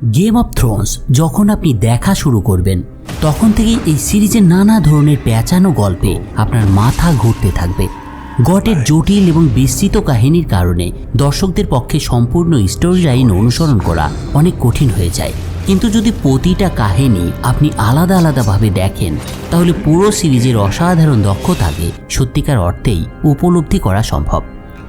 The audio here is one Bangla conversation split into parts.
গেম অফ থ্রোনস যখন আপনি দেখা শুরু করবেন, তখন থেকেই এই সিরিজের নানা ধরনের পেঁচানো গল্পে আপনার মাথা ঘুরতে থাকবে। গটের জটিল এবং বিস্তৃত কাহিনীর কারণে দর্শকদের পক্ষে সম্পূর্ণ স্টোরি লাইন অনুসরণ করা অনেক কঠিন হয়ে যায়। কিন্তু যদি প্রতিটা কাহিনী আপনি আলাদা আলাদাভাবে দেখেন, তাহলে পুরো সিরিজের অসাধারণ দক্ষতাকে সত্যিকার অর্থেই উপলব্ধি করা সম্ভব।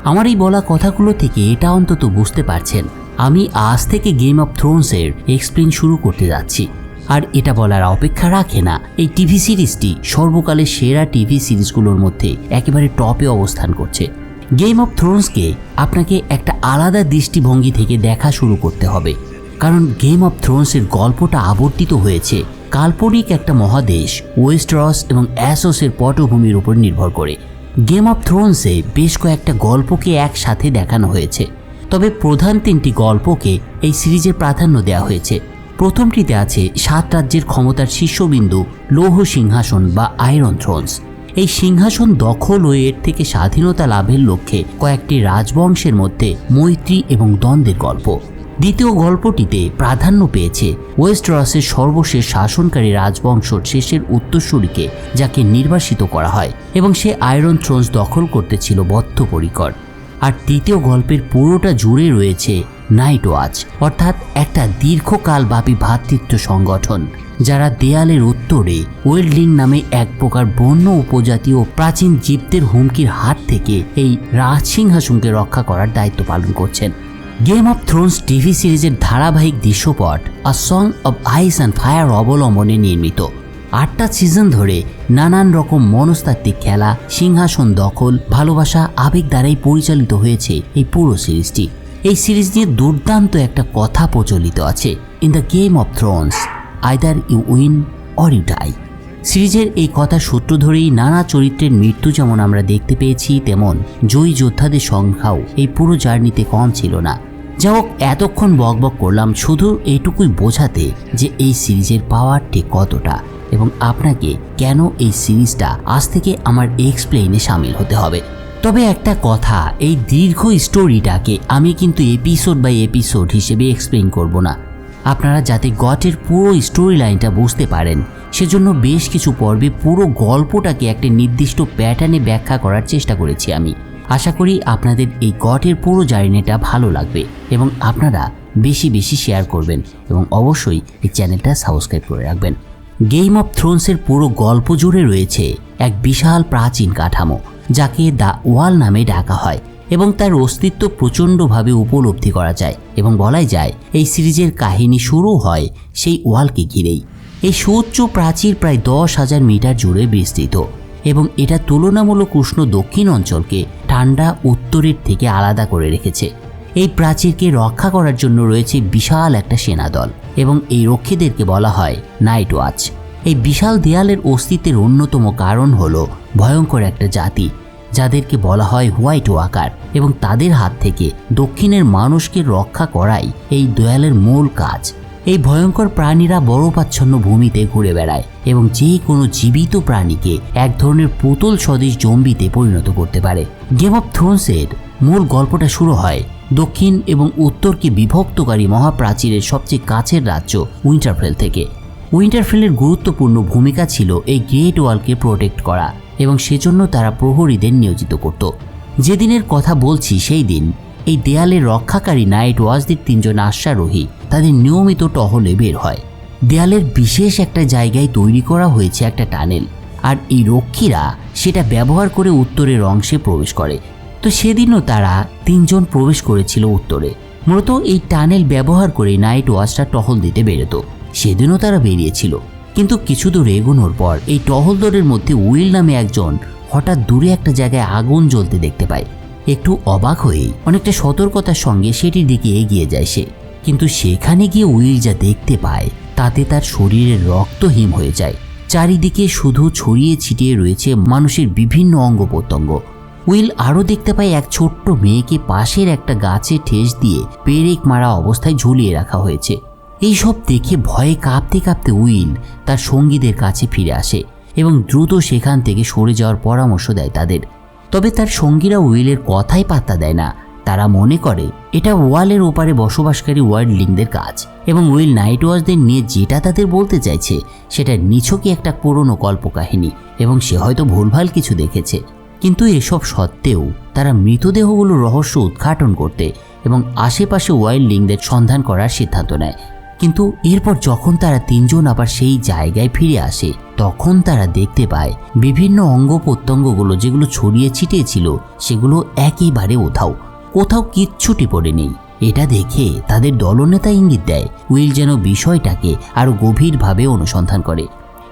আমার এই বলা কথাগুলো থেকে এটা অন্তত বুঝতে পারছেন আমি আজ থেকে গেম অফ থ্রোনসের এক্সপ্লেন শুরু করতে যাচ্ছি। আর এটা বলার অপেক্ষা রাখে না, এই টিভি সিরিজটি সর্বকালের সেরা টিভি সিরিজগুলোর মধ্যে একেবারে টপে অবস্থান করছে। গেম অফ থ্রোনসকে আপনাকে একটা আলাদা দৃষ্টিভঙ্গি থেকে দেখা শুরু করতে হবে। কারণ গেম অফ থ্রোনসের গল্পটা আবর্তিত হয়েছে। কাল্পনিক একটা মহাদেশ ওয়েস্টরস এবং অ্যাসোসের পটভূমির উপর নির্ভর করে। গেম অফ থ্রোনসে বেশ কয়েকটা গল্পকে একসাথে দেখানো হয়েছে। তবে প্রধান তিনটি গল্পকে এই সিরিজে প্রাধান্য দেওয়া হয়েছে। প্রথমটিতে আছে সাত রাজ্যের ক্ষমতার শীর্ষবিন্দু, লৌহ সিংহাসন বা আয়রন থ্রোনস এই সিংহাসন দখল ও এর থেকে স্বাধীনতা লাভের লক্ষ্যে কয়েকটি রাজবংশের মধ্যে মৈত্রী এবং দ্বন্দ্বের গল্প। দ্বিতীয় গল্পটিতে প্রাধান্য পেয়েছে ওয়েস্ট রসের সর্বশেষ শাসনকারী রাজবংশ শেষের উত্তরসূরিকে, যাকে নির্বাসিত করা হয়, এবং সে আয়রন থ্রোনস দখল করতে ছিল বদ্ধপরিকর। আর তৃতীয় গল্পের পুরোটা জুড়ে রয়েছে নাইট ওয়াচ, অর্থাৎ একটা দীর্ঘকালব্যাপী ভ্রাতৃত্ব সংগঠন, যারা দেয়ালের উত্তরে ওয়েল্ডিং নামে এক প্রকার বন্য উপজাতি ও প্রাচীন জীবদের হুমকির হাত থেকে এই রাজসিংহাসনকে রক্ষা করার দায়িত্ব পালন করছেন। গেম অফ থ্রোনস টিভি সিরিজের ধারাবাহিক দৃশ্যপট a song of ice and fire অবলম্বনে নির্মিত। আটটা সিজন ধরে নানান রকম মনস্তাত্ত্বিক খেলা, সিংহাসন দখল, ভালোবাসা, আবেগ দ্বারাই পরিচালিত হয়েছে এই পুরো সিরিজটি এই সিরিজ নিয়ে দুর্দান্ত একটা কথা প্রচলিত আছে in the game of thrones either you win or you die সিরিজের এই কথা সূত্র ধরেই নানা চরিত্রের মৃত্যু যেমন আমরা দেখতে পেয়েছি, তেমন জয়ী যোদ্ধাদের সংখ্যাও এই পুরো জার্নিতে কম ছিল না। যা হোক, এতক্ষণ বকবক করলাম, শুধু এইটুকুই বোঝাতে যে এই সিরিজের পাওয়ার ঠিক কতটা। এবং আপনাকে কেন এই সিরিজটা আজ থেকে আমার এক্সপ্লেইনে সামিল হতে হবে। তবে একটা কথা, এই দীর্ঘ স্টোরিটাকে আমি কিন্তু এপিসোড বাই এপিসোড হিসেবে এক্সপ্লেইন করব না। আপনারা যাতে গটের পুরো স্টোরি লাইনটা বুঝতে পারেন, সেজন্য বেশ কিছু পর্বে পুরো গল্পটাকে একটা নির্দিষ্ট প্যাটার্নে ব্যাখ্যা করার চেষ্টা করেছি আমি। আশা করি আপনাদের এই গটের পুরো জার্নিটা ভালো লাগবে এবং আপনারা বেশি বেশি শেয়ার করবেন এবং অবশ্যই এই চ্যানেলটা সাবস্ক্রাইব করে রাখবেন। গেম অফ থ্রোনসের পুরো গল্প জুড়ে রয়েছে এক বিশাল প্রাচীন কাঠামো, যাকে দ্য ওয়াল নামে ডাকা হয় এবং তার অস্তিত্ব প্রচণ্ডভাবে উপলব্ধি করা যায় এবং বলাই যায়, এই সিরিজের কাহিনী শুরু হয় সেই ওয়ালকে ঘিরেই। এই সুউচ্চ প্রাচীর প্রায় দশ হাজার মিটার জুড়ে বিস্তৃত এবং এটা তুলনামূলক উষ্ণ দক্ষিণ অঞ্চলকে ঠান্ডা উত্তরের থেকে আলাদা করে রেখেছে। এই প্রাচীরকে রক্ষা করার জন্য রয়েছে বিশাল একটা সেনাদল। এবং এই রক্ষীদেরকে বলা হয় নাইট ওয়াচ। এই বিশাল দেয়ালের অস্তিত্বের অন্যতম কারণ হল ভয়ঙ্কর একটা জাতি, যাদেরকে বলা হয় হোয়াইট ওয়াকার এবং তাদের হাত থেকে দক্ষিণের মানুষকে রক্ষা করাই এই দেয়ালের মূল কাজ। এই ভয়ঙ্কর প্রাণীরা বরফাচ্ছন্ন ভূমিতে ঘুরে বেড়ায় এবং যে কোনো জীবিত প্রাণীকে এক ধরনের পুতুল স্বদেশ জম্বিতে পরিণত করতে পারে। গেম অফ থ্রোনসের মূল গল্পটা শুরু হয় দক্ষিণ এবং উত্তরকে বিভক্তকারী মহাপ্রাচীরের সবচেয়ে কাছের রাজ্য উইন্টারফেল থেকে। উইন্টারফেলের গুরুত্বপূর্ণ ভূমিকা ছিল এই গ্রেট ওয়ালকে প্রোটেক্ট করা এবং সেজন্য তারা প্রহরীদের নিয়োজিত করত। যেদিনের কথা বলছি সেই দিন এই দেয়ালের রক্ষাকারী নাইট ওয়াচদের তিনজন আশ্বারোহী তাদের নিয়মিত টহলে বের হয়। দেয়ালের বিশেষ একটা জায়গায় তৈরি করা হয়েছে একটা টানেল, আর এই রক্ষীরা সেটা ব্যবহার করে উত্তরের অংশে প্রবেশ করে। তো সেদিনও তারা তিনজন প্রবেশ করেছিল উত্তরে। মূলত এই টানেল ব্যবহার করে নাইট ওয়াচটা টহল দিতে বেরোতো। সেদিনও তারা বেরিয়েছিল। কিন্তু কিছু দূর এগোনোর পর এই টহলদরের মধ্যে উইল নামে একজন হঠাৎ দূরে একটা জায়গায় আগুন জ্বলতে দেখতে পায়। একটু অবাক হয়েই অনেকটা সতর্কতার সঙ্গে সেটির দিকে এগিয়ে যায় সে। কিন্তু সেখানে গিয়ে উইল যা দেখতে পায়, তাতে তার শরীরের রক্ত হিম হয়ে যায়। চারিদিকে শুধু ছড়িয়ে ছিটিয়ে রয়েছে মানুষের বিভিন্ন অঙ্গ প্রত্যঙ্গ উইল আরও দেখতে পায় এক ছোট্ট মেয়েকে পাশের একটা গাছে ঠেস দিয়ে পেরেক মারা অবস্থায় ঝুলিয়ে রাখা হয়েছে। এইসব দেখে ভয়ে কাঁপতে কাঁপতে উইল তার সঙ্গীদের কাছে ফিরে আসে এবং দ্রুত সেখান থেকে সরে যাওয়ার পরামর্শ দেয় তাদের। তবে তার সঙ্গীরা উইলের কথাই পাত্তা দেয় না। তারা মনে করে, এটা ওয়ালের ওপারে বসবাসকারী ওয়ার্ল্ডলিংদের কাজ এবং উইল নাইট ওয়াচদের নিয়ে যেটা তাদের বলতে চাইছে, সেটা নিছকই একটা পুরনো কল্পকাহিনী এবং সে হয়তো ভুলভাল কিছু দেখেছে। কিন্তু এসব সত্ত্বেও তারা মৃতদেহগুলোর রহস্য উদ্ঘাটন করতে এবং আশেপাশে ওয়াইল্ড ওয়াইল্ডলিংদের সন্ধান করার সিদ্ধান্ত নেয়। কিন্তু এরপর যখন তারা তিনজন আবার সেই জায়গায় ফিরে আসে, তখন তারা দেখতে পায়, বিভিন্ন অঙ্গ প্রত্যঙ্গগুলো যেগুলো ছড়িয়ে ছিটিয়ে ছিল সেগুলো একেবারে ওধাও কোথাও কিচ্ছুটি পড়ে নেই এটা দেখে তাদের দলনেতা ইঙ্গিত দেয়, উইল যেন বিষয়টাকে আরও গভীরভাবে অনুসন্ধান করে।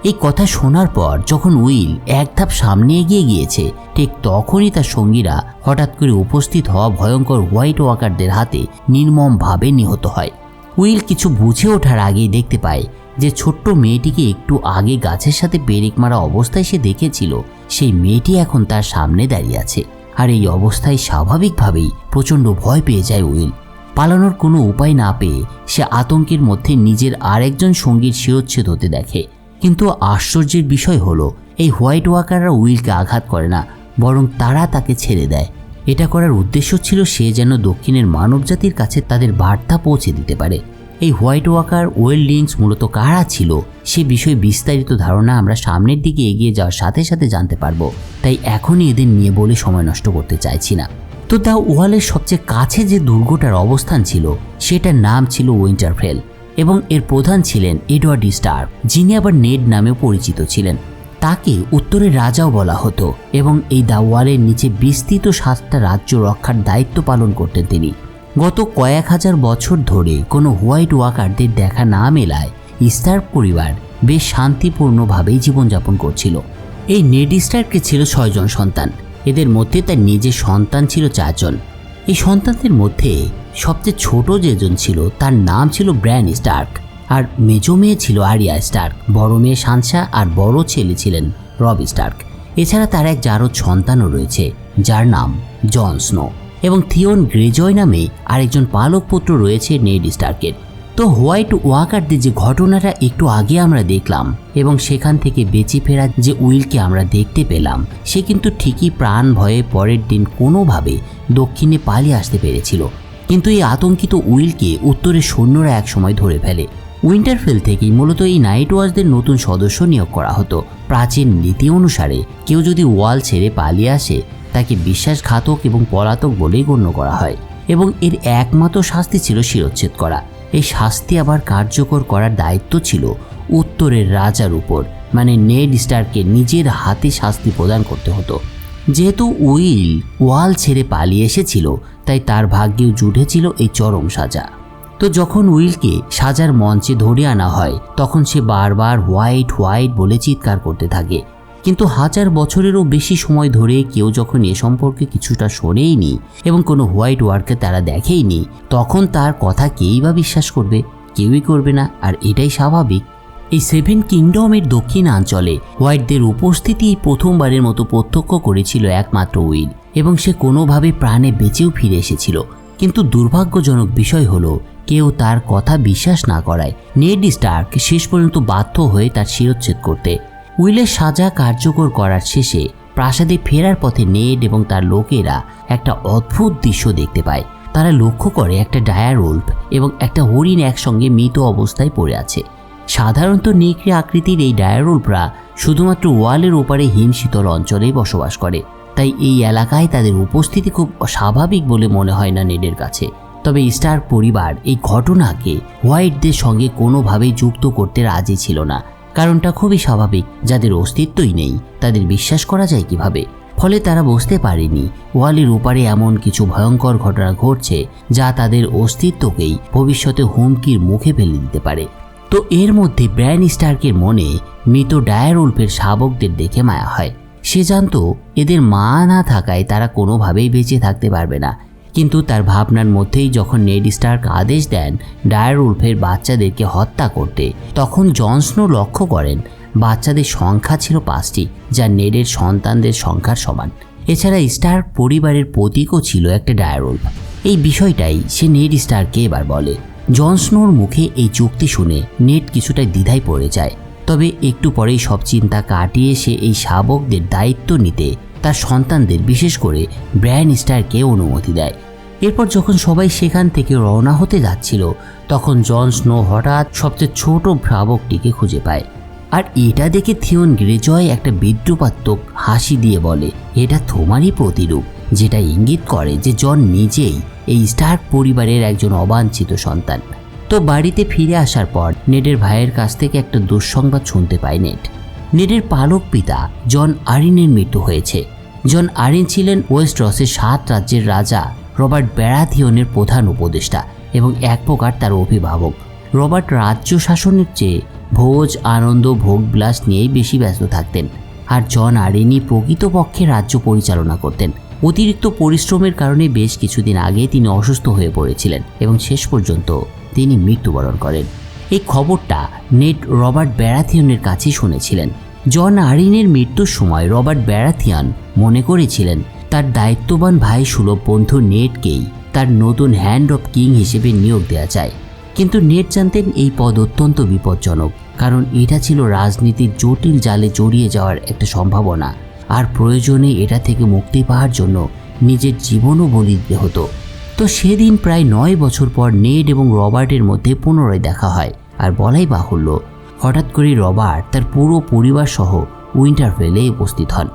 এই কথা শোনার পর যখন উইল এক ধাপ সামনে এগিয়ে গিয়েছে, ঠিক তখনই তার সঙ্গীরা হঠাৎ করে উপস্থিত হওয়া ভয়ঙ্কর হোয়াইট ওয়াকারদের হাতে নির্মমভাবে নিহত হয়। উইল কিছু বুঝে ওঠার আগেই দেখতে পায় যে ছোট্ট মেয়েটিকে একটু আগে গাছের সাথে পেরেক মারা অবস্থায় সে দেখেছিল, সেই মেয়েটি এখন তার সামনে দাঁড়িয়ে আছে। আর এই অবস্থায় স্বাভাবিকভাবেই প্রচণ্ড ভয় পেয়ে যায় উইল। পালানোর কোনো উপায় না পেয়ে সে আতঙ্কের মধ্যে নিজের আরেকজন সঙ্গীর শিরোচ্ছেদ হতে দেখে। কিন্তু আশ্চর্যের বিষয় হলো, এই হোয়াইট ওয়াকাররা উইলকে আঘাত করে না, বরং তারা তাকে ছেড়ে দেয়। এটা করার উদ্দেশ্য ছিল সে যেন দক্ষিণের মানবজাতির কাছে তাদের বার্তা পৌঁছে দিতে পারে। এই হোয়াইট ওয়াকার ওয়েল লিঙ্কস মূলত কারা ছিল, সে বিষয়ে বিস্তারিত ধারণা আমরা সামনের দিকে এগিয়ে যাওয়ার সাথে সাথে জানতে পারব। তাই এখনই এদের নিয়ে বলে সময় নষ্ট করতে চাইছি না। তো তা ওয়ালের সবচেয়ে কাছে যে দুর্গটার অবস্থান ছিল, সেটার নাম ছিল উইন্টারফেল। এবং এর প্রধান ছিলেন এডওয়ার্ড স্টার, যিনি আবার নেড নামেও পরিচিত ছিলেন। তাকে উত্তরের রাজাও বলা হতো এবং এই দাওয়ালের নিচে বিস্তৃত সাতটা রাজ্য রক্ষার দায়িত্ব পালন করতেন তিনি। গত কয়েক হাজার বছর ধরে কোনো হোয়াইট ওয়াকারদের দেখা না মেলায় স্টার পরিবার বেশ শান্তিপূর্ণভাবেই জীবনযাপন করছিল। এই নেড স্টারকে ছিল ছয়জন সন্তান। এদের মধ্যে তার নিজের সন্তান ছিল চারজন। এই সন্তানদের মধ্যে সবচেয়ে ছোট যেজন ছিল, তার নাম ছিল ব্র্যান স্টার্ক। আর মেজো মেয়ে ছিল আরিয়া স্টার্ক। বড় মেয়ে সানসা আর বড় ছেলে ছিলেন রব স্টার্ক। এছাড়া তার এক জারদ সন্তানও রয়েছে, যার নাম জন স্নো। এবং থিওন গ্রেজয় নামে আরেকজন পালক পুত্র রয়েছে নেড স্টার্কের। তো হোয়াইট ওয়াকারদের যে ঘটনাটা একটু আগে আমরা দেখলাম, এবং সেখান থেকে বেঁচে ফেরা যে উইলকে আমরা দেখতে পেলাম, সে কিন্তু ঠিকই প্রাণ ভয়ে পরের দিন কোনোভাবে দক্ষিণে পালিয়ে আসতে পেরেছিল। কিন্তু এই আতঙ্কিত উইলকে উত্তরের সৈন্যরা একসময় ধরে ফেলে। উইন্টারফেল থেকেই মূলত এই নাইট ওয়াচদের নতুন সদস্য নিয়োগ করা হতো। প্রাচীন নীতি অনুসারে কেউ যদি ওয়াল ছেড়ে পালিয়ে আসে, তাকে বিশ্বাসঘাতক এবং পলাতক বলেই গণ্য করা হয় এবং এর একমাত্র শাস্তি ছিল শিরোচ্ছেদ করা। এই শাস্তি আবার কার্যকর করার দায়িত্ব ছিল উত্তরের রাজার উপর। মানে নেড স্টারকে নিজের হাতে শাস্তি প্রদান করতে হতো। যেহেতু উইল ওয়াল ছেড়ে পালিয়ে এসেছিল, তাই তার ভাগ্যেও জুটেছিল এই চরম সাজা। তো যখন উইলকে সাজার মঞ্চে ধরে আনা হয়, তখন সে বারবার হোয়াইট হোয়াইট বলে চিৎকার করতে থাকে। কিন্তু হাজার বছরেরও বেশি সময় ধরে কেউ যখন এ সম্পর্কে কিছুটা শোনেইনি এবং কোনো হোয়াইট ওয়ার্কে তারা দেখেইনি, তখন তার কথা কেই বা বিশ্বাস করবে, কেউই করবে না, আর এটাই স্বাভাবিক। এই সেভেন কিংডমের দক্ষিণাঞ্চলে হোয়াইটদের উপস্থিতি প্রথমবারের মতো প্রত্যক্ষ করেছিল একমাত্র উইল এবং সে কোনোভাবে প্রাণে বেঁচেও ফিরে এসেছিল। কিন্তু দুর্ভাগ্যজনক বিষয় হলো, কেউ তার কথা বিশ্বাস না করায়। নেড স্টার্ক শেষ পর্যন্ত বাধ্য হয়ে তার শিরোচ্ছেদ করতে। উইলের সাজা কার্যকর করার শেষে প্রাসাদে ফেরার পথে নেড এবং তার লোকেরা একটা অদ্ভুত দৃশ্য দেখতে পায়। তারা লক্ষ্য করে একটা ডায়ার উল্ফ এবং একটা হরিণ একসঙ্গে মৃত অবস্থায় পড়ে আছে। সাধারণত নেকড়ে আকৃতির এই ডায়ারুলফরা শুধুমাত্র ওয়ালের ওপারে হিমশীতল অঞ্চলেই বসবাস করে। তাই এই এলাকায় তাদের উপস্থিতি খুব স্বাভাবিক বলে মনে হয় না নেডের কাছে। তবে স্টার পরিবার এই ঘটনাকে হোয়াইটদের সঙ্গে কোনোভাবেই যুক্ত করতে রাজি ছিল না। কারণটা খুবই স্বাভাবিক, যাদের অস্তিত্বই নেই, তাদের বিশ্বাস করা যায় কীভাবে? ফলে তারা বুঝতে পারেনি, ওয়ালের ওপারে এমন কিছু ভয়ঙ্কর ঘটনা ঘটছে যা তাদের অস্তিত্বকেই ভবিষ্যতে হুমকির মুখে ফেলে দিতে পারে। তো এর মধ্যে ব্র্যান স্টার্কের মনে মৃত ডায়ার উল্ফের শাবকদের দেখে মায়া হয়। সে জানতো এদের মা না থাকায় তারা কোনোভাবেই বেঁচে থাকতে পারবে না। কিন্তু তার ভাবনার মধ্যেই যখন নেড স্টার্ক আদেশ দেন ডায়ার উল্ফের বাচ্চাদেরকে হত্যা করতে, তখন জনস্নো লক্ষ্য করেন বাচ্চাদের সংখ্যা ছিল পাঁচটি, যা নেডের সন্তানদের সংখ্যার সমান। এছাড়া স্টার্ক পরিবারের প্রতীকও ছিল একটা ডায়ার উল্ফ। এই বিষয়টাই সে নেড স্টারকে এবার বলে। জনস্নোর মুখে এই চুক্তি শুনে নেট কিছুটা দ্বিধায় পড়ে যায়। তবে একটু পরেই সব চিন্তা কাটিয়ে সে এই শাবকদের দায়িত্ব নিতে তার সন্তানদের বিশেষ করে ব্র্যান স্টারকে অনুমতি দেয়। এরপর যখন সবাই সেখান থেকে রওনা হতে যাচ্ছিল, তখন জন স্নো হঠাৎ সবচেয়ে ছোট ভ্রাবকটিকে খুঁজে পায়। আর এটা দেখে থিওন গ্রেজয় একটা বিদ্রুপাত্মক হাসি দিয়ে বলে, এটা তোমারই প্রতিরূপ। যেটা ইঙ্গিত করে যে জন নিজেই এই স্টার্ক পরিবারের একজন অবাঞ্ছিত সন্তান। তো বাড়িতে ফিরে আসার পর নেডের ভাইয়ের কাছ থেকে একটা দুঃসংবাদ শুনতে পায় নেট। নেডের পালক পিতা জন আরিনের মৃত্যু হয়েছে। জন আরিন ছিলেন ওয়েস্ট রসের সাত রাজ্যের রাজা, রবার্ট ব্যারাথিয়নের প্রধান উপদেষ্টা এবং এক প্রকার তার অভিভাবক। রবার্ট রাজ্য শাসনের চেয়ে ভোজ, আনন্দ, ভোগবিলাস নিয়েই বেশি ব্যস্ত থাকতেন। আর জন আরিনি প্রকৃতপক্ষে রাজ্য পরিচালনা করতেন। অতিরিক্ত পরিশ্রমের কারণে বেশ কিছুদিন আগে তিনি অসুস্থ হয়ে পড়েছিলেন এবং শেষ পর্যন্ত তিনি মৃত্যুবরণ করেন। এই খবরটা নেট রবার্ট ব্যারাথিয়নের কাছে শুনেছিলেন। জন আরিনের মৃত্যুর সময় রবার্ট ব্যারাথিয়ান মনে করেছিলেন, তার দায়িত্ববান ভাই সুলভ বন্ধু নেটকেই তার নতুন হ্যান্ড অফ কিং হিসেবে নিয়োগ দেওয়া যায় কিন্তু নেট জানতেন এই পদ অত্যন্ত বিপজ্জনক, কারণ এটা ছিল রাজনীতির জটিল জালে জড়িয়ে যাওয়ার একটা সম্ভাবনা। আর প্রয়োজনে এটা থেকে মুক্তি পাওয়ার জন্য নিজের জীবনও বলি দিতে হতো। তো সেদিন প্রায় নয় বছর পর নেড এবং রবার্টের মধ্যে পুনরায় দেখা হয় আর বলাই বাহুল্য, হঠাৎ করে রবার্ট তার পুরো পরিবার সহ উইন্টারফেলে উপস্থিত হন।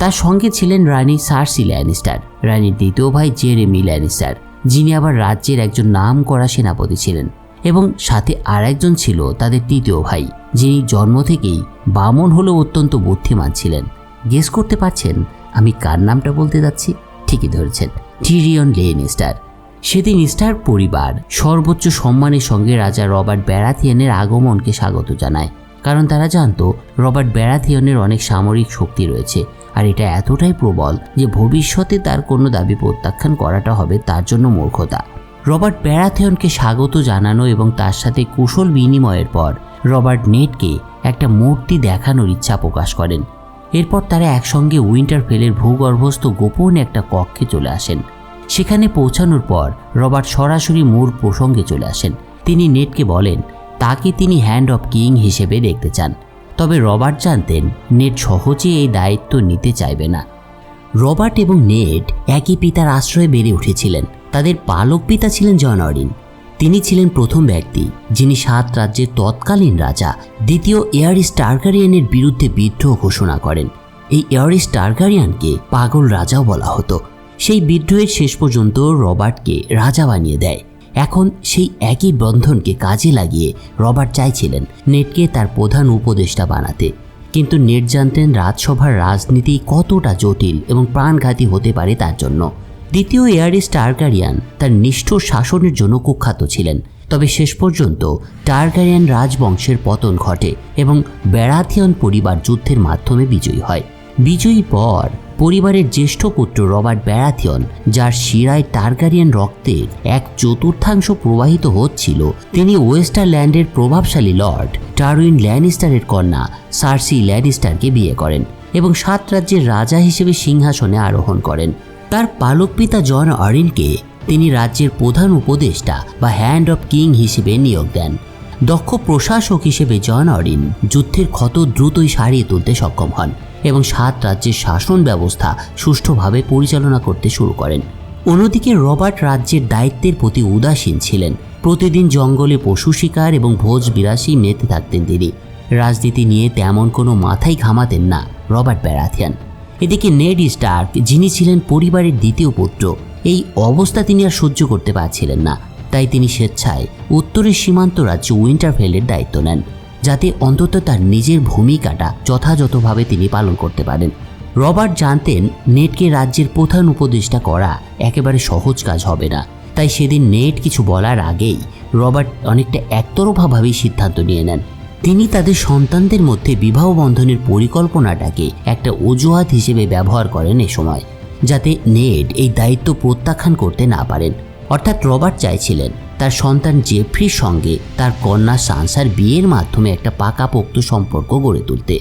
তার সঙ্গে ছিলেন রানী সার্সি ল্যানিস্টার, রানীর দ্বিতীয় ভাই জেরেমি ল্যানিস্টার, যিনি আবার রাজ্যের একজন নাম করা সেনাপতি ছিলেন এবং সাথে আর একজন ছিল তাদের তৃতীয় ভাই, যিনি জন্ম থেকেই বামন হলেও অত্যন্ত বুদ্ধিমান ছিলেন। গেস করতে পারছেন? আমি কার নামটা বলতে যাচ্ছি? ঠিকই ধরেছেন। Tyrion Lannister. সেদিন স্টার পরিবার সর্বোচ্চ সম্মানের সঙ্গে রাজা রবার্ট ব্যারাথিয়ানের আগমনকে স্বাগত জানায়। কারণ তারা জানতো, রবার্ট ব্যারাথিয়নের অনেক সামরিক শক্তি রয়েছে। আর এটা এতটাই প্রবল যে ভবিষ্যতে তার কোনো দাবি প্রত্যাখ্যান করাটা হবে তার জন্য মূর্খতা। রবার্ট ব্যারাথিয়নকে স্বাগত জানানো এবং তার সাথে কুশল বিনিময়ের পর রবার্ট নেটকে একটা মূর্তি দেখানোর ইচ্ছা প্রকাশ করেন। এরপর তারা একসঙ্গে উইন্টারফেলের ভূগর্ভস্থ গোপন একটা কক্ষে চলে আসেন। সেখানে পৌঁছানোর পর রবার্ট সরাসরি মূল প্রসঙ্গে চলে আসেন। তিনি নেটকে বলেন, তাকে তিনি হ্যান্ড অফ কিং হিসেবে দেখতে চান। তবে রবার্ট জানতেন, নেট সহজে এই দায়িত্ব নিতে চাইবে না। রবার্ট এবং নেট একই পিতার আশ্রয়ে বেড়ে উঠেছিলেন। তাদের পালক পিতা ছিলেন জন অরিন। তিনি ছিলেন প্রথম ব্যক্তি যিনি সাত রাজ্যের তৎকালীন রাজা, দ্বিতীয় এয়ারিস টার্গারিয়ানের বিরুদ্ধে বিদ্রোহ ঘোষণা করেন। এই এয়ারিস টার্গারিয়ানকে পাগল রাজাও বলা হতো। সেই বিদ্রোহের শেষ পর্যন্ত রবার্টকে রাজা বানিয়ে দেয়। এখন সেই একই বন্ধনকে কাজে লাগিয়ে রবার্ট চাইছিলেন নেটকে তার প্রধান উপদেষ্টা বানাতে। কিন্তু নেট জানতেন রাজসভার রাজনীতি কতটা জটিল এবং প্রাণঘাতী হতে পারে তার জন্য। দ্বিতীয় এয়ারিস টার্গারিয়ান তার নিষ্ঠুর শাসনের জন্য কুখ্যাত ছিলেন। তবে শেষ পর্যন্ত টার্গারিয়ান রাজবংশের পতন ঘটে এবং ব্যারাথিয়ন পরিবার যুদ্ধের মাধ্যমে বিজয়ী হয়। বিজয়ী পর পরিবারের জ্যেষ্ঠ পুত্র রবার্ট ব্যারাথিয়ন, যার শিরায় টার্গারিয়ান রক্তের এক চতুর্থাংশ প্রবাহিত হচ্ছিল, তিনি ওয়েস্টারল্যান্ডের প্রভাবশালী লর্ড টারউইন ল্যানিস্টারের কন্যা সার্সি ল্যানিস্টারকে বিয়ে করেন এবং সাত রাজ্যের রাজা হিসেবে সিংহাসনে আরোহণ করেন। তার পালক পিতা জন অরিনকে তিনি রাজ্যের প্রধান উপদেষ্টা বা হ্যান্ড অফ কিং হিসেবে নিয়োগ দেন। দক্ষ প্রশাসক হিসেবে জন অরিন যুদ্ধের ক্ষত দ্রুতই সারিয়ে তুলতে সক্ষম হন এবং সাত রাজ্যের শাসন ব্যবস্থা সুষ্ঠুভাবে পরিচালনা করতে শুরু করেন। অন্যদিকে রবার্ট রাজ্যের দায়িত্বের প্রতি উদাসীন ছিলেন। প্রতিদিন জঙ্গলে পশু শিকার এবং ভোজ বিলাসী মেতে থাকতেন তিনি। রাজনীতি নিয়ে তেমন কোনো মাথাই ঘামাতেন না রবার্ট ব্যারাথিয়ান। এদিকে নেড স্টার্ক, যিনি ছিলেন পরিবারের দ্বিতীয় পুত্র, এই অবস্থা তিনি আর সহ্য করতে পারছিলেন না। তাই তিনি স্বেচ্ছায় উত্তরের সীমান্ত রাজ্য উইন্টারফেলের দায়িত্ব নেন, যাতে অন্তত তার নিজের ভূমিকাটা যথাযথভাবে তিনি পালন করতে পারেন। রবার্ট জানতেন নেটকে রাজ্যের প্রধান উপদেষ্টা করা একেবারে সহজ কাজ হবে না। তাই সেদিন নেট কিছু বলার আগেই রবার্ট অনেকটা একতরফাভাবেই সিদ্ধান্ত নিয়ে নেন। তিনি তাদের সন্তানদের মধ্যে বিবাহ বন্ধনের পরিকল্পনাটাকে একটা অজুহাত হিসেবে ব্যবহার করেন এ সময়, যাতে নেড এই দায়িত্ব প্রত্যাখ্যান করতে না পারেন। অর্থাৎ রবার্ট চাইছিলেন তার সন্তান জেফ্রির সঙ্গে তার কন্যা সানসার বিয়ের মাধ্যমে একটা পাকাপোক্ত সম্পর্ক গড়ে তুলতে।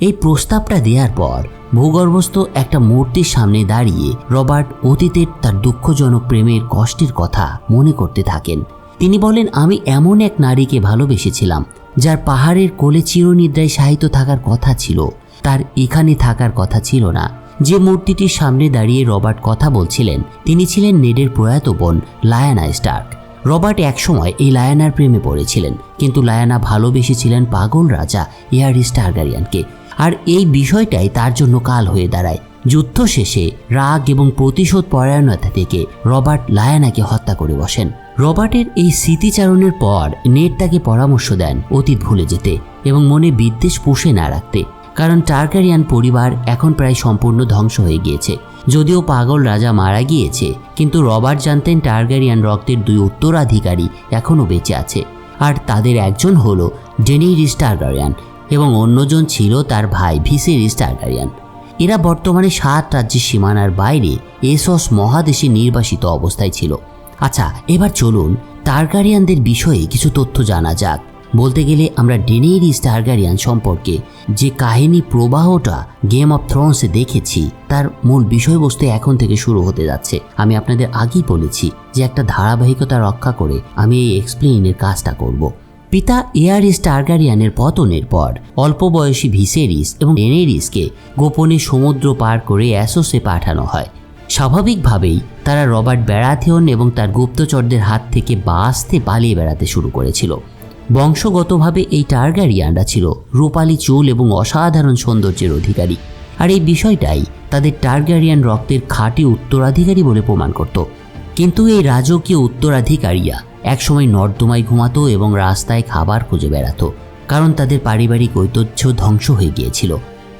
এই প্রস্তাবটা দেওয়ার পর ভূগর্ভস্থ একটা মূর্তির সামনে দাঁড়িয়ে রবার্ট অতীতের তার দুঃখজনক প্রেমের কষ্টের কথা মনে করতে থাকেন। তিনি বলেন, আমি এমন এক নারীকে ভালোবেসেছিলাম যার পাহাড়ের কোলে চিরনিদ্রায় শায়িত থাকার কথা ছিল, তার এখানে থাকার কথা ছিল না। যে মূর্তিটির সামনে দাঁড়িয়ে রবার্ট কথা বলছিলেন, তিনি ছিলেন নেডের প্রয়াত বোন লায়ানা স্টার্ক। রবার্ট একসময় এই লায়ানার প্রেমে পড়েছিলেন, কিন্তু লায়ানা ভালোবেসেছিলেন পাগল রাজা এয়ারিস টার্গারিয়ানকে আর এই বিষয়টাই তার জন্য কাল হয়ে দাঁড়ায়। যুদ্ধ শেষে রাগ এবং প্রতিশোধ পরায়ণতা থেকে রবার্ট লায়ানাকে হত্যা করে বসেন। রবার্টের এই স্মৃতিচারণের পর নেট তাকে পরামর্শ দেন অতীত ভুলে যেতে এবং মনে বিদ্বেষ পুষে না রাখতে। কারণ টার্গারিয়ান পরিবার এখন প্রায় সম্পূর্ণ ধ্বংস হয়ে গিয়েছে। যদিও পাগল রাজা মারা গিয়েছে, কিন্তু রবার্ট জানতেন টার্গারিয়ান রক্তের দুই উত্তরাধিকারী এখনও বেঁচে আছে। আর তাদের একজন হলো ডেনিরিস টার্গারিয়ান এবং অন্যজন ছিল তার ভাই ভিসেরিস টার্গারিয়ান এরা বর্তমানে সাত রাজ্যের সীমানার বাইরে এসস মহাদেশে নির্বাসিত অবস্থায় ছিল। আচ্ছা এবার চলুন টার্গারিয়ানদের বিষয়ে কিছু তথ্য জানা যাক। বলতে গেলে আমরা ডেনেরিস টার্গারিয়ান সম্পর্কে যে কাহিনী প্রবাহটা গেম অফ থ্রোনসে দেখেছি, তার মূল বিষয়বস্তু এখন থেকে শুরু হতে যাচ্ছে। আমি আপনাদের আগেই বলেছি যে একটা ধারাবাহিকতা রক্ষা করে আমি এই এক্সপ্লেইনের কাজটা করব। পিতা এয়ারিস টার্গারিয়ানের পতনের পর অল্প বয়সী ভিসেরিস এবং ডেনেরিসকে গোপনে সমুদ্র পার করে অ্যাসোসে পাঠানো হয়। স্বাভাবিকভাবেই তারা রবার্ট ব্যারাথিয়ন এবং তার গুপ্তচরদের হাত থেকে বাঁচতে পালিয়ে বেড়াতে শুরু করেছিল। বংশগতভাবে এই টার্গারিয়ানরা ছিল রূপালী চুল এবং অসাধারণ সৌন্দর্যের অধিকারী। আর এই বিষয়টাই তাদের টার্গারিয়ান রক্তের খাঁটি উত্তরাধিকারী বলে প্রমাণ করত। কিন্তু এই রাজকীয় উত্তরাধিকারীরা একসময় নর্দমায় ঘুমাতো এবং রাস্তায় খাবার খুঁজে বেড়াতো, কারণ তাদের পারিবারিক ঐতিহ্য ধ্বংস হয়ে গিয়েছিল।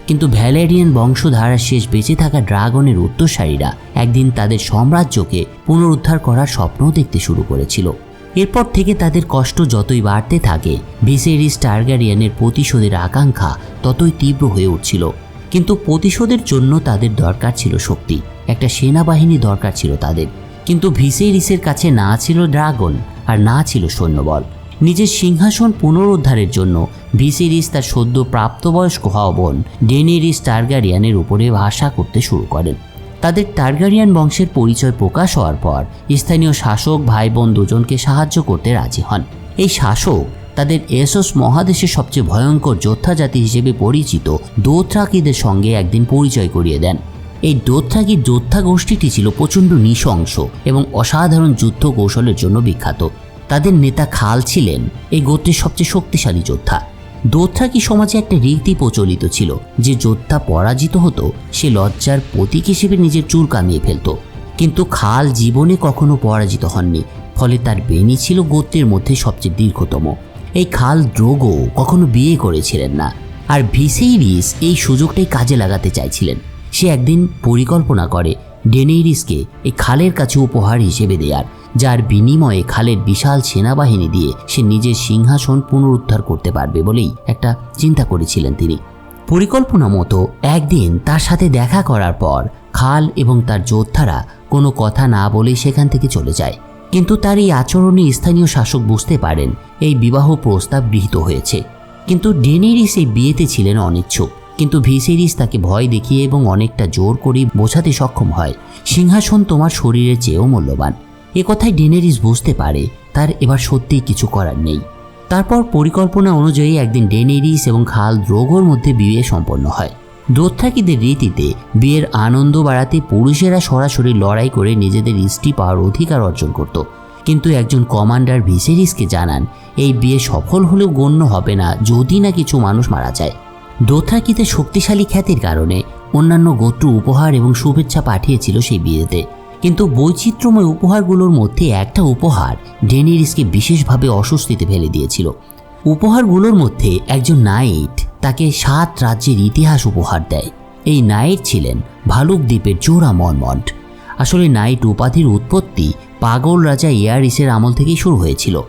কিন্তু ভ্যালেরিয়ান বংশধারার শেষ বেঁচে থাকা ড্রাগনের উত্তরসারীরা একদিন তাদের সাম্রাজ্যকে পুনরুদ্ধার করার স্বপ্ন দেখতে শুরু করেছিল। এরপর থেকে তাদের কষ্ট যতই বাড়তে থাকে, ভিসেরিস টার্গারিয়ানের প্রতিশোধের আকাঙ্ক্ষা ততই তীব্র হয়ে উঠছিল। কিন্তু প্রতিশোধের জন্য তাদের দরকার ছিল শক্তি, একটা সেনাবাহিনী দরকার ছিল তাদের। কিন্তু ভিসেরিসের কাছে না ছিল ড্রাগন আর না ছিল সৈন্যবল। নিজের সিংহাসন পুনরুদ্ধারের জন্য। ভিসেরিস তার সদ্য প্রাপ্তবয়স্ক হওয়া বোন। ডেনেরিস টার্গারিয়ানের উপরে ভাষা করতে শুরু করেন। তাদের টার্গারিয়ান বংশের পরিচয় প্রকাশ হওয়ার পর স্থানীয় শাসক ভাই বোন দুজনকে সাহায্য করতে রাজি হন। এই শাসক তাদের এসোস মহাদেশের সবচেয়ে ভয়ঙ্কর যোদ্ধা জাতি হিসেবে পরিচিত দোথরাকিদের সঙ্গে একদিন পরিচয় করিয়ে দেন। এই দোথরাকির যোদ্ধা গোষ্ঠীটি ছিল প্রচণ্ড নৃশংস এবং অসাধারণ যুদ্ধ কৌশলের জন্য বিখ্যাত। তাদের নেতা খাল ছিলেন এই গোত্রের সবচেয়ে শক্তিশালী যোদ্ধা। দোথা কি সমাজে একটা রীতি প্রচলিত ছিল যে যোদ্ধা পরাজিত হতো, সে লজ্জার প্রতীক হিসেবে নিজের চুল কামিয়ে ফেলত। কিন্তু খাল জীবনে কখনো পরাজিত হননি, ফলে তার বেনি ছিল গোত্রের মধ্যে সবচেয়ে দীর্ঘতম। এই খাল দ্রোগো কখনো বিয়ে করেছিলেন না। আর ভিসেইরিস এই সুযোগটাই কাজে লাগাতে চাইছিলেন। সে একদিন পরিকল্পনা করে ডেনেইরিসকে এই খালের কাছে উপহার হিসেবে দেয়ার, যার বিনিময়ে খালের বিশাল সেনাবাহিনী দিয়ে সে নিজের সিংহাসন পুনরুদ্ধার করতে পারবে বলেই একটা চিন্তা করেছিলেন তিনি। পরিকল্পনা মতো একদিন তার সাথে দেখা করার পর খাল এবং তার যোদ্ধারা কোনো কথা না বলেই সেখান থেকে চলে যায়। কিন্তু তার এই আচরণে স্থানীয় শাসক বুঝতে পারেন, এই বিবাহ প্রস্তাব গৃহীত হয়েছে। কিন্তু ডেনেরিস এই বিয়েতে ছিলেন অনিচ্ছুক। কিন্তু ভিসেরিস তাকে ভয় দেখিয়ে এবং অনেকটা জোর করে বোঝাতে সক্ষম হয়। সিংহাসন তোমার শরীরের চেয়েও মূল্যবান। এ কথায় ডেনেরিস বুঝতে পারে, তার এবার সত্যিই কিছু করার নেই। তারপর পরিকল্পনা অনুযায়ী একদিন ডেনেরিস এবং খাল দ্রোগোর মধ্যে বিয়ে সম্পন্ন হয়। দোথরাকিদের রীতিতে বিয়ের আনন্দ বাড়াতে পুরুষেরা সরাসরি লড়াই করে নিজেদের স্ত্রী পাওয়ার অধিকার অর্জন করত। কিন্তু একজন কমান্ডার ভিসেরিসকে জানান, এই বিয়ে সফল হলেও গণ্য হবে না, যদি না কিছু মানুষ মারা যায়। দোথরাকিতে শক্তিশালী খ্যাতির কারণে অন্যান্য গোত্র উপহার এবং শুভেচ্ছা পাঠিয়েছিল সেই বিয়েতে। কিন্তু বৈচিত্র্যময় উপহারগুলোর মধ্যে একটা উপহার ডেনিরিসকে বিশেষভাবে অস্বস্তিতে ফেলে দিয়েছিল। উপহারগুলোর মধ্যে একজন নাইট তাকে সাত রাজ্যের ইতিহাস উপহার দেয়। এই নাইট ছিলেন ভালুক দ্বীপের জোড়া মনমন্ট আসলে নাইট উপাধির উৎপত্তি পাগল রাজা ইয়ারিসের আমল থেকেই শুরু হয়েছিল।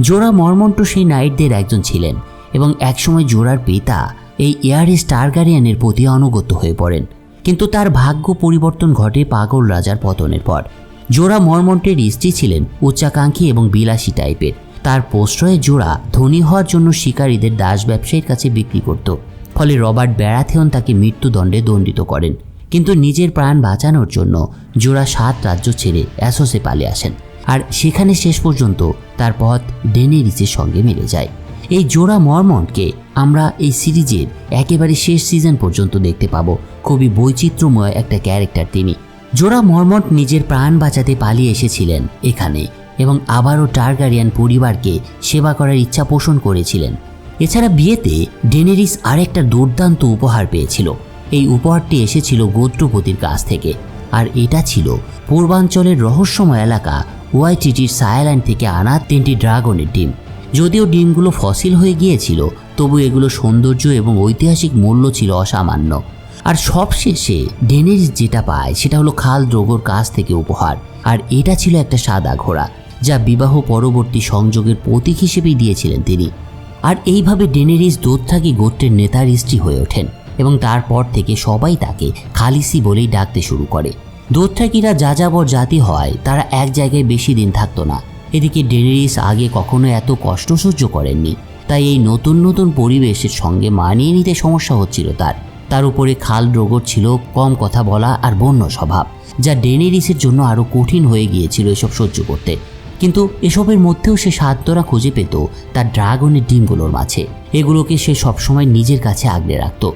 জোড়া মর্মন্ট সেই নাইটদের একজন ছিলেন এবং একসময় জোড়ার পিতা এই এয়ারিস টার্গারিয়ানের প্রতি অনুগত হয়ে পড়েন। কিন্তু তার ভাগ্য পরিবর্তন ঘটে পাগল রাজার পতনের পর। জোড়া মর্মন্টের স্ত্রী ছিলেন উচ্চাকাঙ্ক্ষী এবং বিলাসী টাইপের। তার প্রশ্রয়ে জোড়া ধনী হওয়ার জন্য শিকারীদের দাস ব্যবসায়ীর কাছে বিক্রি করত। ফলে রবার্ট ব্যারাথেয়ন তাকে মৃত্যুদণ্ডে দণ্ডিত করেন। কিন্তু নিজের প্রাণ বাঁচানোর জন্য জোড়া সাত রাজ্য ছেড়ে অ্যাসোসে পালে আসেন। আর সেখানে শেষ পর্যন্ত তার পথ ডেনেরিসের সঙ্গে মিলে যায়। এই জোড়া মর্মন্টকে আমরা এই সিরিজের একেবারে শেষ সিজন পর্যন্ত দেখতে পাবো। খুবই বৈচিত্র্যময় একটা ক্যারেক্টার তিনি। জোড়া মর্মট নিজের প্রাণ বাঁচাতে পালিয়ে এসেছিলেন এখানে এবং আবারও টার্গারিয়ান পরিবারকে সেবা করার ইচ্ছা পোষণ করেছিলেন। এছাড়া বিয়েতে ডেনেরিস আরেকটা দুর্দান্ত উপহার পেয়েছিল। এই উপহারটি এসেছিল গোত্রপতির কাছ থেকে। আর এটা ছিল পূর্বাঞ্চলের রহস্যময় এলাকা ওয়াইটিটির সায়াল্যান্ড থেকে আনা তিনটি ড্রাগনের ডিম। যদিও ডিমগুলো ফসিল হয়ে গিয়েছিল, তবু এগুলো সৌন্দর্য এবং ঐতিহাসিক মূল্য ছিল অসামান্য। আর সবশেষে ডেনেরিস যেটা পায়, সেটা হলো খাল দ্রোগর কাছ থেকে উপহার। আর এটা ছিল একটা সাদা ঘোড়া, যা বিবাহ পরবর্তী সংযোগের প্রতীক হিসেবেই দিয়েছিলেন তিনি। আর এইভাবে ডেনেরিস দোত্থাকি গোত্রের নেতার স্ত্রী হয়ে ওঠেন এবং তারপর থেকে সবাই তাকে খালিসি বলেই ডাকতে শুরু করে। দোত্থাকিরা যাযাবর জাতি হয় তারা এক জায়গায় বেশি দিন থাকতো না। এদিকে ডেনেরিস আগে কখনো এত কষ্ট সহ্য করেননি, তাই এই নতুন নতুন পরিবেশের সঙ্গে মানিয়ে নিতে সমস্যা হচ্ছিল তার। তার উপরে খাল রোগর ছিল কম কথা বলা আর বন্য স্বভাব, যা ডেনেরিসের জন্য আরও কঠিন হয়ে গিয়েছিল এসব সহ্য করতে। কিন্তু এসবের মধ্যেও সে সাধ্যরা খুঁজে পেত তার ড্রাগনের ডিমগুলোর মাঝে। এগুলোকে সে সবসময় নিজের কাছে আগলে রাখত।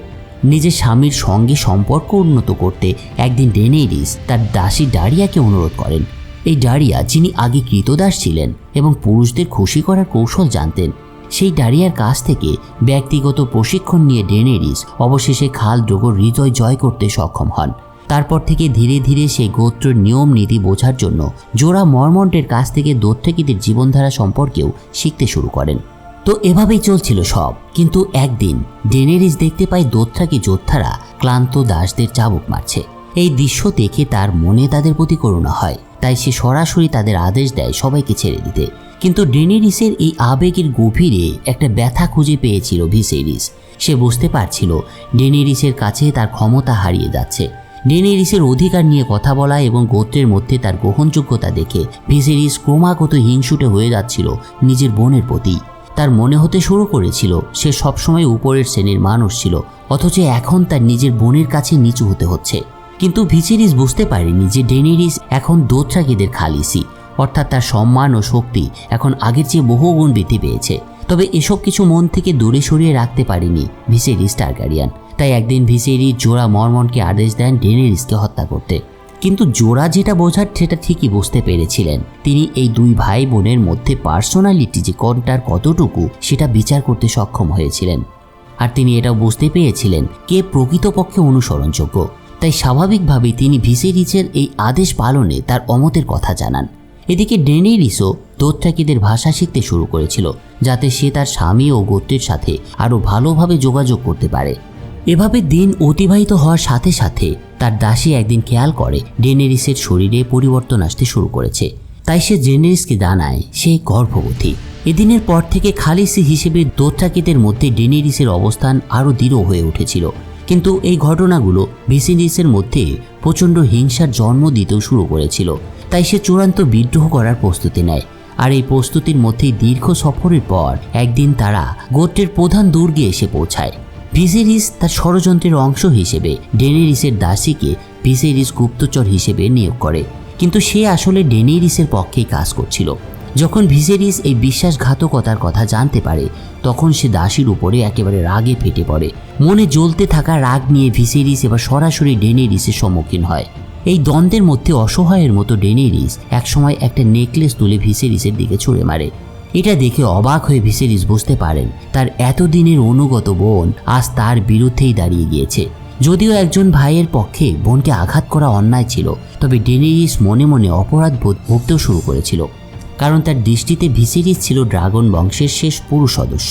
নিজের স্বামীর সঙ্গে সম্পর্ক উন্নত করতে একদিন ডেনেরিস তার দাসী ডারিয়াকে অনুরোধ করেন। এই ডারিয়া যিনি আগে কৃতদাস ছিলেন এবং পুরুষদের খুশি করার কৌশল জানতেন, সেই ডারিয়ার কাছ থেকে ব্যক্তিগত প্রশিক্ষণ নিয়ে ডেনেরিস অবশেষে খাল ড্রোগোর হৃদয় জয় করতে সক্ষম হন। তারপর থেকে ধীরে ধীরে সেই গোত্রের নিয়ম নীতি বোঝার জন্য জোড়া মর্মন্টের কাছ থেকে দোত্রেকিদের জীবনধারা সম্পর্কেও শিখতে শুরু করেন। তো এভাবেই চলছিল সব, কিন্তু একদিন ডেনেরিস দেখতে পায় দোত্রাকি যোদ্ধারা ক্লান্ত দাসদের চাবুক মারছে। এই দৃশ্য দেখে তার মনে তাদের প্রতি করুণা হয়। তাই সে সরাসরি তাদের আদেশ দেয় সবাইকে ছেড়ে দিতে। কিন্তু ডেনেরিসের এই আবেগের গভীরে একটা ব্যথা খুঁজে পেয়েছিল ভিসেরিস সে বুঝতে পারছিল ডেনেরিসের কাছে তার ক্ষমতা হারিয়ে যাচ্ছে। ডেনেরিসের অধিকার নিয়ে কথা বলা এবং গোত্রের মধ্যে তার গ্রহণযোগ্যতা দেখে ভিসেরিস ক্রমাগত হিংসুটে হয়ে যাচ্ছিল নিজের বোনের প্রতি। তার মনে হতে শুরু করেছিল সে সবসময় উপরের শ্রেণির মানুষ ছিল, অথচ এখন তার নিজের বোনের কাছে নিচু হতে হচ্ছে। কিন্তু ভিসেরিস বুঝতে পারেনি যে ডেনেরিস এখন দোত্রাকিদের খালিসি, অর্থাৎ তার সম্মান ও শক্তি এখন আগের চেয়ে বহুগুণ বৃদ্ধি পেয়েছে। তবে এসব কিছু মন থেকে দূরে সরিয়ে রাখতে পারেনি ভিসেরিস টার্গারিয়ান। তাই একদিন ভিসেরি জোড়া মর্মনকে আদেশ দেন ডেনেরিসকে হত্যা করতে। কিন্তু জোড়া যেটা বোঝার সেটা ঠিকই বুঝতে পেরেছিলেন। তিনি এই দুই ভাই বোনের মধ্যে পার্সোনালিটি যে কোনটার কতটুকু, সেটা বিচার করতে সক্ষম হয়েছিলেন। আর তিনি এটাও বুঝতে পেরেছিলেন কে প্রকৃতপক্ষে অনুসরণযোগ্য। তাই স্বাভাবিকভাবেই তিনি ভিসেরিচের এই আদেশ পালনে তার অমতের কথা জানান। এদিকে ডেনেরিসও দোত্রাকিদের ভাষা শিখতে শুরু করেছিল, যাতে সে তার স্বামী ও গোত্রের সাথে আরও ভালোভাবে যোগাযোগ করতে পারে। এভাবে দিন অতিবাহিত হওয়ার সাথে সাথে তার দাসী একদিন খেয়াল করে, ডেনেরিসের শরীরে পরিবর্তন আসতে শুরু করেছে। তাই সে জেনেরিসকে জানায়, সে গর্ভবতী। এদিনের পর থেকে খালিসি হিসেবে দোত্রাকিদের মধ্যে ডেনেরিসের অবস্থান আরও দৃঢ় হয়ে উঠেছিল। কিন্তু এই ঘটনাগুলো ভিসিনিসের মধ্যে প্রচণ্ড হিংসার জন্ম দিতেও শুরু করেছিল। তাই সে চূড়ান্ত বিদ্রোহ করার প্রস্তুতি নেয়। আর এই প্রস্তুতির মধ্যেই দীর্ঘ সফরের পর একদিন তারা গোত্রের প্রধান দুর্গে এসে পৌঁছায়। ভিসেরিস তার ষড়যন্ত্রের অংশ হিসেবে ডেনেরিসের দাসীকে ভিসেরিস গুপ্তচর হিসেবে নিয়োগ করে। কিন্তু সে আসলে ডেনেরিসের পক্ষেই কাজ করছিল। যখন ভিসেরিস এই বিশ্বাসঘাতকতার কথা জানতে পারে তখন সে দাসীর উপরে একেবারে রাগে ফেটে পড়ে। মনে জ্বলতে থাকা রাগ নিয়ে ভিসেরিস এবার সরাসরি ডেনেরিসের সম্মুখীন হয়। এই দ্বন্দ্বের মধ্যে অসহায়ের মতো ডেনেরিস একসময় একটা নেকলেস তুলে ভিসেরিসের দিকে ছুঁড়ে মারে। এটা দেখে অবাক হয়ে ভিসেরিস বুঝতে পারেন, তার এতদিনের অনুগত বোন আজ তার বিরুদ্ধেই দাঁড়িয়ে গিয়েছে। যদিও একজন ভাইয়ের পক্ষে বোনকে আঘাত করা অন্যায় ছিল, তবে ডেনেরিস মনে মনে অপরাধ বোধ ভুগতেও শুরু করেছিল। কারণ তার দৃষ্টিতে ভিসেরিস ছিল ড্রাগন বংশের শেষ পুরুষ সদস্য।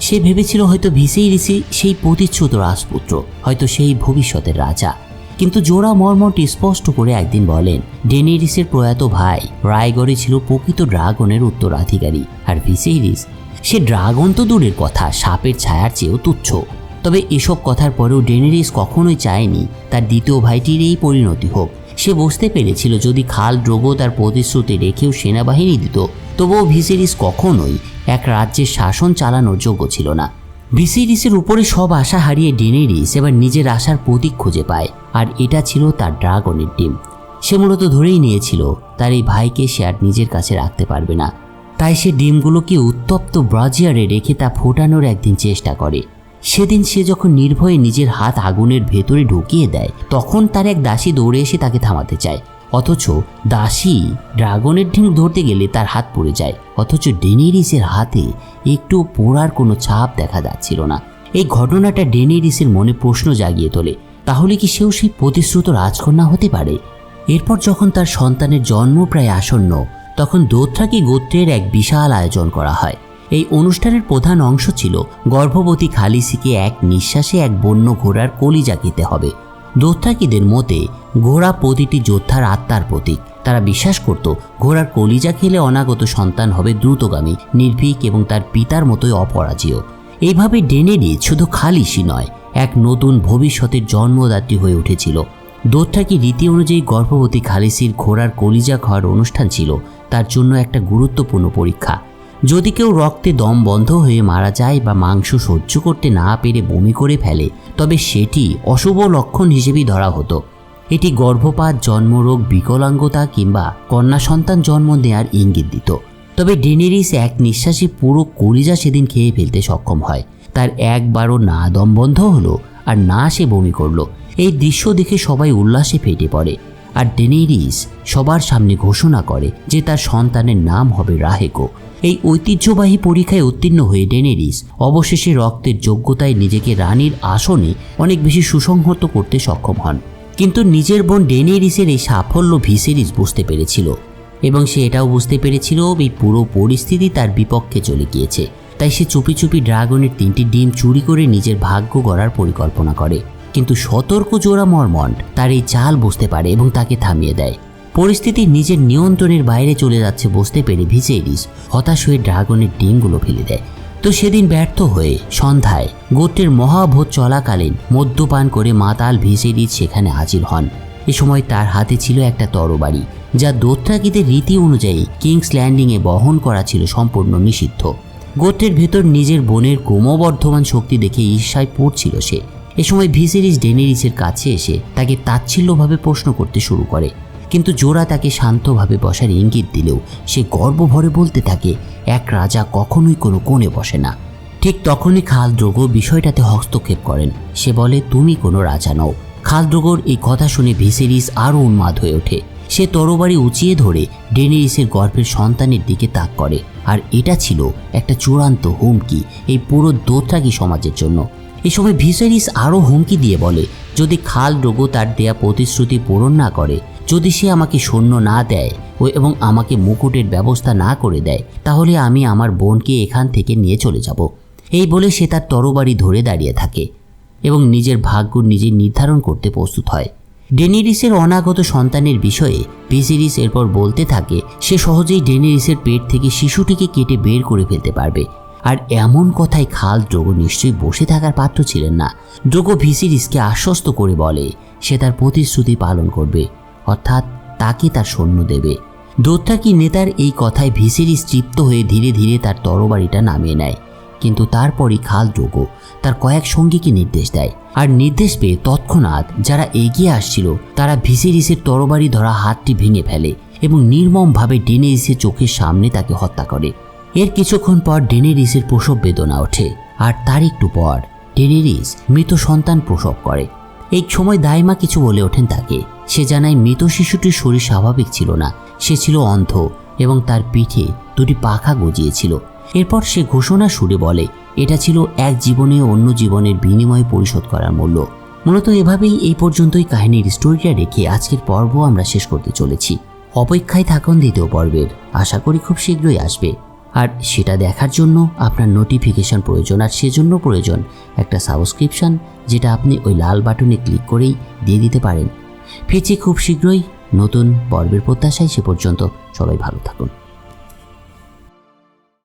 সে ভেবেছিল হয়তো ভিসেরিসই সেই প্রতিচ্ছুত রাজপুত্র, হয়তো সেই ভবিষ্যতের রাজা। কিন্তু জোড়া মর্মটি স্পষ্ট করে একদিন বলেন, ডেনেরিসের প্রয়াত ভাই, রায়গড়ে ছিল প্রকৃত ড্রাগনের উত্তরাধিকারী, আর ভিসেরিস, সে ড্রাগন তো দূরের কথা, সাপের ছায়ার চেয়েও তুচ্ছ। তবে এসব কথার পরেও ডেনেরিস কখনোই চায়নি তার দ্বিতীয় ভাইটির এই পরিণতি হোক। সে বুঝতে পেরেছিল যদি খাল ড্রোগো তার প্রতিশ্রুতি রেখেও সেনাবাহিনী দিত, তবুও ভিসেরিস কখনোই এক রাজ্যের শাসন চালানোর যোগ্য ছিল না। ভিসেরিসের উপরে সব আশা হারিয়ে ডেনেরিস এবার নিজের আশার প্রতীক খুঁজে পায়, আর এটা ছিল তার ড্রাগনের ডিম। সে মূলত ধরেই নিয়েছিল, তার এই ভাইকে সে আর নিজের কাছে রাখতে পারবে না। তাই সে ডিমগুলোকে উত্তপ্ত ব্রাজিয়ারে রেখে তা ফোটানোর একদিন চেষ্টা করে। সেদিন সে যখন নির্ভয়ে নিজের হাত আগুনের ভেতরে ঢুকিয়ে দেয়, তখন তার এক দাসী দৌড়ে এসে তাকে থামাতে চায়। অথচ দাসী ড্রাগনের ঢিং ধরতে গেলে তার হাত পড়ে যায়। অথচ ডেনেরিসের হাতে একটু পোড়ার কোনো ছাপ দেখা যাচ্ছিল না। এই ঘটনাটা ডেনেরিসের মনে প্রশ্ন জাগিয়ে তোলে, তাহলে কি সেও সেই প্রতিশ্রুত রাজকন্যা হতে পারে? এরপর যখন তার সন্তানের জন্ম প্রায় আসন্ন, তখন দোথরাকি গোত্রের এক বিশাল আয়োজন করা হয়। এই অনুষ্ঠানের প্রধান অংশ ছিল গর্ভবতী খালিসিকে এক নিঃশ্বাসে এক বন্য ঘোড়ার কলিজা খেতে হবে। দোথরাকিদের মতে, ঘোড়া প্রতিটি যোদ্ধার আত্মার প্রতীক। তারা বিশ্বাস করত, ঘোড়ার কলিজা খেলে অনাগত সন্তান হবে দ্রুতগামী, নির্ভীক এবং তার পিতার মতোই অপরাজেয়। এইভাবে ডেনেরি শুধু খালিসি নয়, এক নতুন ভবিষ্যতের জন্মদাত্রী হয়ে উঠেছিল। দোথরাকি রীতি অনুযায়ী গর্ভবতী খালিসির ঘোড়ার কলিজা খাওয়ার অনুষ্ঠান ছিল। তার জন্য একটা গুরুত্বপূর্ণ পরীক্ষা। যদি কেউ রক্তে দম বন্ধ হয়ে মারা যায় বা মাংস সহ্য করতে না পেরে বমি করে ফেলে, তবে সেটি অশুভ লক্ষণ হিসেবেই ধরা হতো। এটি গর্ভপাত, জন্মরোগ, বিকলাঙ্গতা কিংবা কন্যা সন্তান জন্ম দেওয়ার ইঙ্গিত দিত। তবে ডেনেরিস এক নিঃশ্বাসে পুরো কলিজা সেদিন খেয়ে ফেলতে সক্ষম হয়। তার একবারও না দম বন্ধ হলো আর না সে বমি করল। এই দৃশ্য দেখে সবাই উল্লাসে ফেটে পড়ে। আর ডেনেরিস সবার সামনে ঘোষণা করে যে তার সন্তানের নাম হবে রাহেকো। এই ঐতিহ্যবাহী পরীক্ষায় উত্তীর্ণ হয়ে ডেনেরিস অবশেষে রক্তের যোগ্যতায় নিজেকে রানীর আসনে অনেক বেশি সুসংহত করতে সক্ষম হন। কিন্তু নিজের বোন ডেনেরিসের এই সাফল্য ভিসেরিস বুঝতে পেরেছিল এবং সে এটাও বুঝতে পেরেছিল এই পুরো পরিস্থিতি তার বিপক্ষে চলে গিয়েছে। তাই সে চুপি চুপি ড্রাগনের তিনটি ডিম চুরি করে নিজের ভাগ্য গড়ার পরিকল্পনা করে। কিন্তু সতর্ক জোড়া মর্মন্ট তার এই চাল বুঝতে পারে এবং তাকে থামিয়ে দেয়। পরিস্থিতি নিজের নিয়ন্ত্রণের বাইরে চলে যাচ্ছে বুঝতে পেরে ভিসেরিস হতাশ হয়ে ড্রাগনের ডিমগুলো ফেলে দেয়। তো সেদিন ব্যর্থ হয়ে সন্ধ্যায় গোত্রের মহাভোজ চলাকালীন মদ্যপান করে মাতাল ভিসেরিস সেখানে হাজির হন। এ সময় তার হাতে ছিল একটা তরবারি, যা দোত্রাকিদের রীতি অনুযায়ী কিংস ল্যান্ডিংয়ে বহন করা ছিল সম্পূর্ণ নিষিদ্ধ। গোত্রের ভেতর নিজের বোনের ক্রমবর্ধমান শক্তি দেখে ঈর্ষায় পড়ছিল সে। এ সময় ভিসেরিস ডেনেরিসের কাছে এসে তাকে তাচ্ছিল্যভাবে প্রশ্ন করতে শুরু করে। কিন্তু জোড়া তাকে শান্তভাবে বসার ইঙ্গিত দিলেও সে গর্ব ভরে বলতে থাকে, এক রাজা কখনোই কোনো কোণে বসে না। ঠিক তখনই খালদ্রোগ বিষয়টাতে হস্তক্ষেপ করেন। সে বলে, তুমি কোনো রাজা নও। খালদ্রোগর এই কথা শুনে ভিসেরিস আরও উন্মাদ হয়ে ওঠে। সে তরবারি উঁচিয়ে ধরে ডেনেরিসের গর্ভের সন্তানের দিকে তাক করে। আর এটা ছিল একটা চূড়ান্ত হুমকি, এই পুরো দোত্রাগী সমাজের জন্য। এই সময় ভিসেরিস আরও হুমকি দিয়ে বলে, যদি খাল ডোগো তার দেয়া প্রতিশ্রুতি পূরণ না করে, যদি সে আমাকে সৈন্য না দেয় ও এবং আমাকে মুকুটের ব্যবস্থা না করে দেয়, তাহলে আমি আমার বোনকে এখান থেকে নিয়ে চলে যাব। এই বলে সে তার তরবারি ধরে দাঁড়িয়ে থাকে এবং নিজের ভাগ্য নিজে নির্ধারণ করতে প্রস্তুত হয়। ডেনিরিসের অনাগত সন্তানের বিষয়ে ভিসিরিস এরপর বলতে থাকে, সে সহজেই ডেনিরিসের পেট থেকে শিশুটিকে কেটে বের করে ফেলতে পারবে। আর এমন কথায় খাল ড্রোগো নিশ্চয়ই বসে থাকার পাত্র ছিলেন না। ড্রোগো ভিসিরিসকে আশ্বস্ত করে বলে, সে তার প্রতিশ্রুতি পালন করবে, অর্থাৎ তাকে তার সৈন্য দেবে। দোত্রাকি নেতার এই কথায় ভিসিরিস তৃপ্ত হয়ে ধীরে ধীরে তার তরবারিটা নামিয়ে নেয়। কিন্তু তারপরই খাল ড্রোগো তার কয়েক সঙ্গীকে নির্দেশ দেয়। আর নির্দেশ পেয়ে তৎক্ষণাৎ যারা এগিয়ে আসছিল, তারা ভিসিরিসের তরবারি ধরা হাতটি ভেঙে ফেলে এবং নির্মমভাবে ডেনেরিসের চোখের সামনে তাকে হত্যা করে। এর কিছুক্ষণ পর ডেনেরিসের প্রসব বেদনা ওঠে, আর তার একটু পর ডেনেরিস মৃত সন্তান প্রসব করে। এই সময় দাইমা কিছু বলে ওঠেন তাকে। সে জানায়, মৃত শিশুটির শরীর স্বাভাবিক ছিল না। সে ছিল অন্ধ এবং তার পিঠে দুটি পাখা গজিয়েছিল। এরপর সে ঘোষণা সুরে বলে, এটা ছিল এক জীবনে অন্য জীবনের বিনিময়ে পরিশোধ করার মূল্য। মূলত এভাবেই এই পর্যন্তই কাহিনীর স্টোরিটা রেখে আজকের পর্ব আমরা শেষ করতে চলেছি। অপেক্ষায় থাকুন দ্বিতীয় পর্বের। আশা করি খুব শীঘ্রই আসবে। আর সেটা দেখার জন্য আপনার নোটিফিকেশন প্রয়োজন আর সেজন্য প্রয়োজন একটা সাবস্ক্রিপশন যেটা আপনি ওই লাল বাটনে ক্লিক করেই দিয়ে দিতে পারেন। ফিরছি খুব শীঘ্রই নতুন পর্বের প্রত্যাশায় সে পর্যন্ত সবাই ভালো থাকুন।